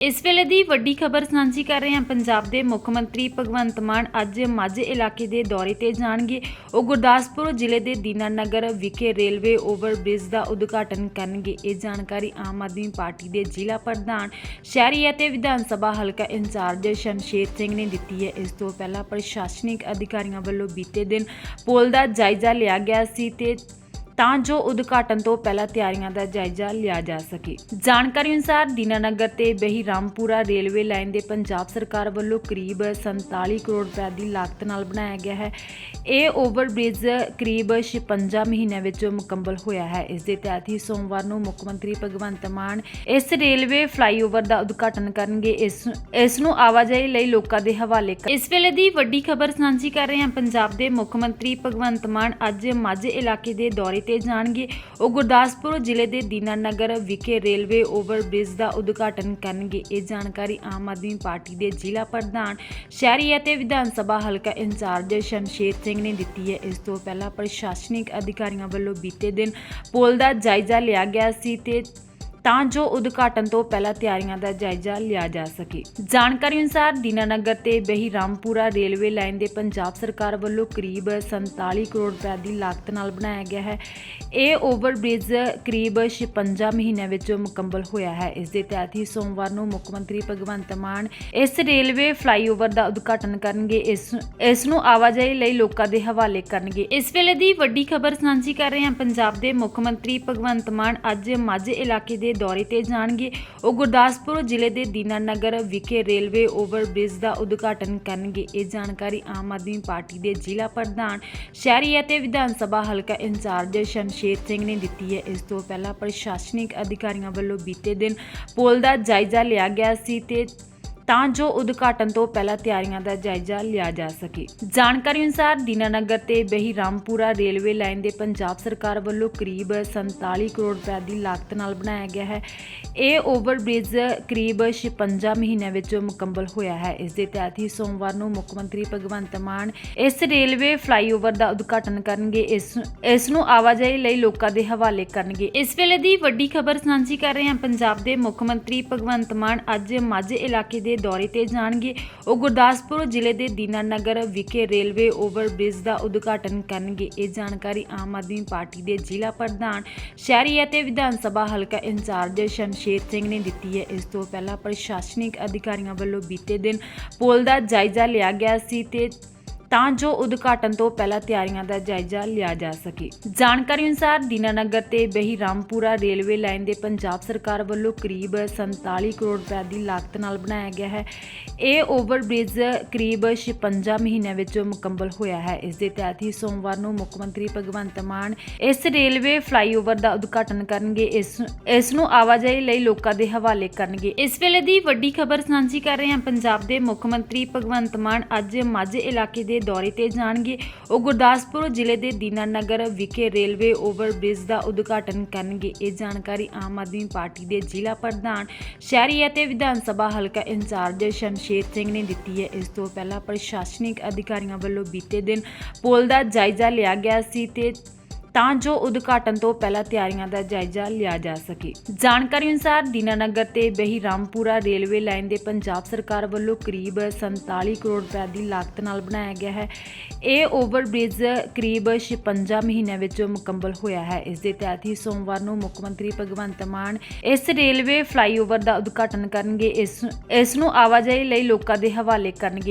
ਇਸ ਵੇਲੇ ਦੀ ਵੱਡੀ ਖਬਰ ਸਾਂਝੀ ਕਰ ਰਹੇ ਹਾਂ ਪੰਜਾਬ ਦੇ ਮੁੱਖ ਮੰਤਰੀ ਭਗਵੰਤ ਮਾਨ ਅੱਜ ਮਾਝੇ ਇਲਾਕੇ ਦੇ ਦੌਰੇ ਤੇ ਜਾਣਗੇ। ਉਹ ਗੁਰਦਾਸਪੁਰ ਜ਼ਿਲ੍ਹੇ ਦੇ ਦੀਨਾਨਗਰ ਵਿਖੇ ਰੇਲਵੇ ਓਵਰਬ੍ਰਿਜ ਦਾ ਉਦਘਾਟਨ ਕਰਨਗੇ। ਇਹ ਜਾਣਕਾਰੀ ਆਮ ਆਦਮੀ ਪਾਰਟੀ ਦੇ ਜ਼ਿਲ੍ਹਾ ਪ੍ਰਧਾਨ, ਸ਼ਹਿਰੀ ਅਤੇ ਵਿਧਾਨ ਸਭਾ ਹਲਕਾ ਇੰਚਾਰਜ ਸ਼ਮਸ਼ੇਰ ਸਿੰਘ ਨੇ ਦਿੱਤੀ ਹੈ। ਇਸ ਤੋਂ ਪਹਿਲਾਂ ਪ੍ਰਸ਼ਾਸਨਿਕ ਅਧਿਕਾਰੀਆਂ ਵੱਲੋਂ ਬੀਤੇ ਦਿਨ ਪੁਲ ਦਾ ਜਾਇਜ਼ਾ ਲਿਆ ਗਿਆ ਸੀ ਤੇ ਤਾਂ ਜੋ ਉਦਘਾਟਨ ਤੋਂ ਪਹਿਲਾਂ ਤਿਆਰੀਆਂ ਦਾ ਜਾਇਜ਼ਾ ਲਿਆ ਜਾ ਸਕੇ। ਜਾਣਕਾਰੀ ਅਨੁਸਾਰ ਦੀਨਾਨਗਰ ਤੇ ਬਹੀਰਾਮਪੁਰਾ ਰੇਲਵੇ ਲਾਈਨ ਦੇ ਪੰਜਾਬ ਸਰਕਾਰ ਵੱਲੋਂ ਕਰੀਬ 47 ਕਰੋੜ ਰੁਪਏ ਦੀ ਲਾਗਤ ਨਾਲ ਬਣਾਇਆ ਗਿਆ ਹੈ। ਇਹ ਓਵਰ ਬ੍ਰਿਜ ਕਰੀਬ 56 ਮਹੀਨਿਆਂ ਵਿੱਚ ਮੁਕੰਮਲ ਹੋਇਆ ਹੈ। ਇਸ ਦੇ ਤਹਿਤ ਹੀ ਸੋਮਵਾਰ ਨੂੰ ਮੁੱਖ ਮੰਤਰੀ ਭਗਵੰਤ ਮਾਨ ਇਸ ਰੇਲਵੇ ਫਲਾਈਓਵਰ ਦਾ ਉਦਘਾਟਨ ਕਰਨਗੇ। ਇਸ ਇਸ ਨੂੰ ਆਵਾਜਾਈ ਲਈ ਲੋਕਾਂ ਦੇ ਹਵਾਲੇ ਇਸ ਵੇਲੇ ਦੀ ਵੱਡੀ ਖਬਰ ਸਾਂਝੀ ਕਰ ਰਹੇ ਹਾਂ। ਪੰਜਾਬ ਦੇ ਮੁੱਖ ਮੰਤਰੀ ਭਗਵੰਤ ਮਾਨ ਅੱਜ ਮਾਝੇ ਇਲਾਕੇ ਦੇ ਦੌਰੇ ਤੇ ਜਾਣਗੇ। ਉਹ ਗੁਰਦਾਸਪੁਰ ਜ਼ਿਲ੍ਹੇ ਦੇ ਦੀਨਾਨਗਰ ਵਿਖੇ ਰੇਲਵੇ ਓਵਰਬ੍ਰਿਜ ਦਾ ਉਦਘਾਟਨ ਕਰਨਗੇ। ਇਹ ਜਾਣਕਾਰੀ ਆਮ ਆਦਮੀ ਪਾਰਟੀ ਦੇ ਜ਼ਿਲ੍ਹਾ ਪ੍ਰਧਾਨ, ਸ਼ਹਿਰੀ ਅਤੇ ਵਿਧਾਨ ਸਭਾ ਹਲਕਾ ਇੰਚਾਰਜ ਸ਼ਮਸ਼ੇਰ ਸਿੰਘ ਨੇ ਦਿੱਤੀ ਹੈ। ਇਸ ਤੋਂ ਪਹਿਲਾਂ ਪ੍ਰਸ਼ਾਸਨਿਕ ਅਧਿਕਾਰੀਆਂ ਵੱਲੋਂ ਬੀਤੇ ਦਿਨ ਪੁਲ ਦਾ ਜਾਇਜ਼ਾ ਲਿਆ ਗਿਆ ਸੀ ਤੇ ਤਾਂ ਜੋ ਉਦਘਾਟਨ ਤੋਂ ਪਹਿਲਾਂ ਤਿਆਰੀਆਂ ਦਾ ਜਾਇਜ਼ਾ ਲਿਆ ਜਾ ਸਕੇ। ਜਾਣਕਾਰੀ ਅਨੁਸਾਰ ਦੀਨਾਨਗਰ ਤੇ ਬਹੀ ਰਾਮਪੁਰਾ ਰੇਲਵੇ ਲਾਈਨ ਦੇ ਪੰਜਾਬ ਸਰਕਾਰ ਵੱਲੋਂ ਕਰੀਬ 47 ਕਰੋੜ ਰੁਪਏ ਦੀ ਲਾਗਤ ਨਾਲ ਬਣਾਇਆ ਗਿਆ ਹੈ। ਇਹ ਓਵਰਬ੍ਰਿਜ ਕਰੀਬ 56 ਮਹੀਨਿਆਂ ਵਿੱਚ ਮੁਕੰਮਲ ਹੋਇਆ ਹੈ। ਇਸ ਦੇ ਤਹਿਤ ਹੀ ਸੋਮਵਾਰ ਨੂੰ ਮੁੱਖ ਮੰਤਰੀ ਭਗਵੰਤ ਮਾਨ ਇਸ ਰੇਲਵੇ ਫਲਾਈਓਵਰ ਦਾ ਉਦਘਾਟਨ ਕਰਨਗੇ। ਇਸ ਇਸ ਨੂੰ ਆਵਾਜਾਈ ਲਈ ਲੋਕਾਂ ਦੇ ਹਵਾਲੇ ਕਰਨਗੇ। ਇਸ ਵੇਲੇ ਦੀ ਵੱਡੀ ਖਬਰ ਸਾਂਝੀ ਕਰ ਰਹੇ ਹਾਂ ਪੰਜਾਬ ਦੇ ਮੁੱਖ ਮੰਤਰੀ ਭਗਵੰਤ ਮਾਨ। ਅੱਜ ਮਾਝੇ ਇਲਾਕੇ ਦੇ ਦੌਰੇ ਤੇ ਜਾਣਗੇ। ਉਹ ਗੁਰਦਾਸਪੁਰ ਜ਼ਿਲ੍ਹੇ ਦੇ ਦੀਨਾਨਗਰ ਵਿਖੇ ਰੇਲਵੇ ਓਵਰਬ੍ਰਿਜ ਦਾ ਉਦਘਾਟਨ ਕਰਨਗੇ। ਇਹ ਜਾਣਕਾਰੀ ਆਮ ਆਦਮੀ ਪਾਰਟੀ ਦੇ ਜ਼ਿਲ੍ਹਾ ਪ੍ਰਧਾਨ, ਸ਼ਹਿਰੀ ਅਤੇ ਵਿਧਾਨ ਸਭਾ ਹਲਕਾ ਇੰਚਾਰਜ ਸ਼ਮਸ਼ੇਰ ਸਿੰਘ ਨੇ ਦਿੱਤੀ ਹੈ। ਇਸ ਤੋਂ ਪਹਿਲਾਂ ਪ੍ਰਸ਼ਾਸਨਿਕ ਅਧਿਕਾਰੀਆਂ ਵੱਲੋਂ ਬੀਤੇ ਦਿਨ ਪੁਲ ਦਾ ਜਾਇਜ਼ਾ ਲਿਆ ਗਿਆ ਸੀ ਤੇ ਤਾਂ ਜੋ ਉਦਘਾਟਨ ਤੋਂ ਪਹਿਲਾਂ ਤਿਆਰੀਆਂ ਦਾ ਜਾਇਜ਼ਾ ਲਿਆ ਜਾ ਸਕੇ। ਜਾਣਕਾਰੀ ਅਨੁਸਾਰ ਦੀਨਾਨਗਰ ਤੇ ਬਹੀਰਾਮਪੁਰਾ ਰੇਲਵੇ ਲਾਈਨ ਦੇ ਪੰਜਾਬ ਸਰਕਾਰ ਵੱਲੋਂ ਕਰੀਬ 47 ਕਰੋੜ ਰੁਪਏ ਦੀ ਲਾਗਤ ਨਾਲ ਬਣਾਇਆ ਗਿਆ ਹੈ। ਇਹ ਓਵਰ ਬ੍ਰਿਜ ਕਰੀਬ 56 ਮਹੀਨਿਆਂ ਵਿੱਚ ਮੁਕੰਮਲ ਹੋਇਆ ਹੈ। ਇਸ ਦੇ ਤਹਿਤ ਹੀ ਸੋਮਵਾਰ ਨੂੰ ਮੁੱਖ ਮੰਤਰੀ ਭਗਵੰਤ ਮਾਨ ਇਸ ਰੇਲਵੇ ਫਲਾਈਓਵਰ ਦਾ ਉਦਘਾਟਨ ਕਰਨਗੇ। ਇਸ ਇਸ ਨੂੰ ਆਵਾਜਾਈ ਲਈ ਲੋਕਾਂ ਦੇ ਹਵਾਲੇ ਕਰਨਗੇ। ਇਸ ਵੇਲੇ ਦੀ ਵੱਡੀ ਖਬਰ ਸਾਂਝੀ ਕਰ ਰਹੇ ਹਾਂ ਪੰਜਾਬ ਦੇ ਮੁੱਖ ਮੰਤਰੀ ਭਗਵੰਤ ਮਾਨ। ਅੱਜ ਮਾਝੇ ਇਲਾਕੇ ਦੇ ਦੌਰੇ ਤੇ ਜਾਣਗੇ। ਉਹ ਗੁਰਦਾਸਪੁਰ ਜ਼ਿਲ੍ਹੇ ਦੇ ਦੀਨਾਨਗਰ ਵਿਖੇ ਰੇਲਵੇ ਓਵਰਬ੍ਰਿਜ ਦਾ ਉਦਘਾਟਨ ਕਰਨਗੇ। ਇਹ ਜਾਣਕਾਰੀ ਆਮ ਆਦਮੀ ਪਾਰਟੀ ਦੇ ਜ਼ਿਲ੍ਹਾ ਪ੍ਰਧਾਨ, ਸ਼ਹਿਰੀ ਅਤੇ ਵਿਧਾਨ ਸਭਾ ਹਲਕਾ ਇੰਚਾਰਜ ਸ਼ਮਸ਼ੇਰ ਸਿੰਘ ਨੇ ਦਿੱਤੀ ਹੈ। ਇਸ ਤੋਂ ਪਹਿਲਾਂ ਪ੍ਰਸ਼ਾਸਨਿਕ ਅਧਿਕਾਰੀਆਂ ਵੱਲੋਂ ਬੀਤੇ ਦਿਨ ਪੁਲ ਦਾ ਜਾਇਜ਼ਾ ਲਿਆ ਗਿਆ ਸੀ ਤੇ ਤਾਂ ਜੋ ਉਦਘਾਟਨ ਤੋਂ ਪਹਿਲਾਂ ਤਿਆਰੀਆਂ ਦਾ ਜਾਇਜ਼ਾ ਲਿਆ ਜਾ ਸਕੇ। ਜਾਣਕਾਰੀ ਅਨੁਸਾਰ ਦੀਨਾਨਗਰ ਤੇ ਬਹੀਰਾਮਪੁਰਾ ਰੇਲਵੇ ਲਾਈਨ ਦੇ ਪੰਜਾਬ ਸਰਕਾਰ ਵੱਲੋਂ ਕਰੀਬ 47 ਕਰੋੜ ਰੁਪਏ ਦੀ ਲਾਗਤ ਨਾਲ ਬਣਾਇਆ ਗਿਆ ਹੈ। ਇਹ ਓਵਰਬ੍ਰਿਜ ਕਰੀਬ 56 ਮਹੀਨਿਆਂ ਵਿੱਚ ਮੁਕੰਮਲ ਹੋਇਆ ਹੈ। ਇਸ ਦੇ ਤਹਿਤ ਹੀ ਸੋਮਵਾਰ ਨੂੰ ਮੁੱਖ ਮੰਤਰੀ ਭਗਵੰਤ ਮਾਨ ਇਸ ਰੇਲਵੇ ਫਲਾਈਓਵਰ ਦਾ ਉਦਘਾਟਨ ਕਰਨਗੇ। ਇਸ ਇਸ ਨੂੰ ਆਵਾਜਾਈ ਲਈ ਲੋਕਾਂ ਦੇ ਹਵਾਲੇ ਕਰਨਗੇ। ਇਸ ਵੇਲੇ ਦੀ ਵੱਡੀ ਖਬਰ ਸਾਂਝੀ ਕਰ ਰਹੇ ਹਾਂ ਪੰਜਾਬ ਦੇ ਮੁੱਖ ਮੰਤਰੀ ਭਗਵੰਤ ਮਾਨ। ਅੱਜ ਮਾਝੇ ਇਲਾਕੇ ਦੇ ਦੌਰੇ ਤੇ ਜਾਣਗੇ। ਉਹ ਗੁਰਦਾਸਪੁਰ ਜ਼ਿਲ੍ਹੇ ਦੇ ਦੀਨਾਨਗਰ ਵਿਖੇ ਰੇਲਵੇ ਓਵਰ ਬ੍ਰਿਜ ਦਾ ਉਦਘਾਟਨ ਕਰਨਗੇ। ਇਹ ਜਾਣਕਾਰੀ ਆਮ ਆਦਮੀ ਪਾਰਟੀ ਦੇ ਜ਼ਿਲ੍ਹਾ ਪ੍ਰਧਾਨ, ਸ਼ਹਿਰੀ ਅਤੇ ਵਿਧਾਨ ਸਭਾ ਹਲਕਾ ਇੰਚਾਰਜ ਸ਼ਮਸ਼ੇਰ ਸਿੰਘ ਨੇ ਦਿੱਤੀ ਹੈ। ਇਸ ਤੋਂ ਪਹਿਲਾਂ ਪ੍ਰਸ਼ਾਸਨਿਕ ਅਧਿਕਾਰੀਆਂ ਵੱਲੋਂ ਬੀਤੇ ਦਿਨ ਪੁਲ ਦਾ ਜਾਇਜ਼ਾ ਲਿਆ ਗਿਆ ਸੀ ਤੇ ਤਾਂ ਜੋ ਉਦਘਾਟਨ ਤੋਂ ਪਹਿਲਾਂ ਤਿਆਰੀਆਂ ਦਾ ਜਾਇਜ਼ਾ ਲਿਆ ਜਾ ਸਕੇ। ਜਾਣਕਾਰੀ ਅਨੁਸਾਰ ਦੀਨਾਨਗਰ ਤੇ ਬਹੀਰਾਮਪੁਰਾ ਰੇਲਵੇ ਲਾਈਨ ਦੇ ਪੰਜਾਬ ਸਰਕਾਰ ਵੱਲੋਂ ਕਰੀਬ 47 ਕਰੋੜ ਰੁਪਏ ਦੀ ਲਾਗਤ ਨਾਲ ਬਣਾਇਆ ਗਿਆ ਹੈ। ਇਹ ਓਵਰਬ੍ਰਿਜ ਕਰੀਬ 56 ਮਹੀਨਿਆਂ ਵਿੱਚ ਮੁਕੰਮਲ ਹੋਇਆ ਹੈ। ਇਸ ਦੇ ਤਹਿਤ ਹੀ ਸੋਮਵਾਰ ਨੂੰ ਮੁੱਖ ਮੰਤਰੀ ਭਗਵੰਤ ਮਾਨ ਇਸ ਰੇਲਵੇ ਫਲਾਈਓਵਰ ਦਾ ਉਦਘਾਟਨ ਕਰਨਗੇ। ਇਸ ਇਸ ਨੂੰ ਆਵਾਜਾਈ ਲਈ ਲੋਕਾਂ ਦੇ ਹਵਾਲੇ ਕਰਨਗੇ।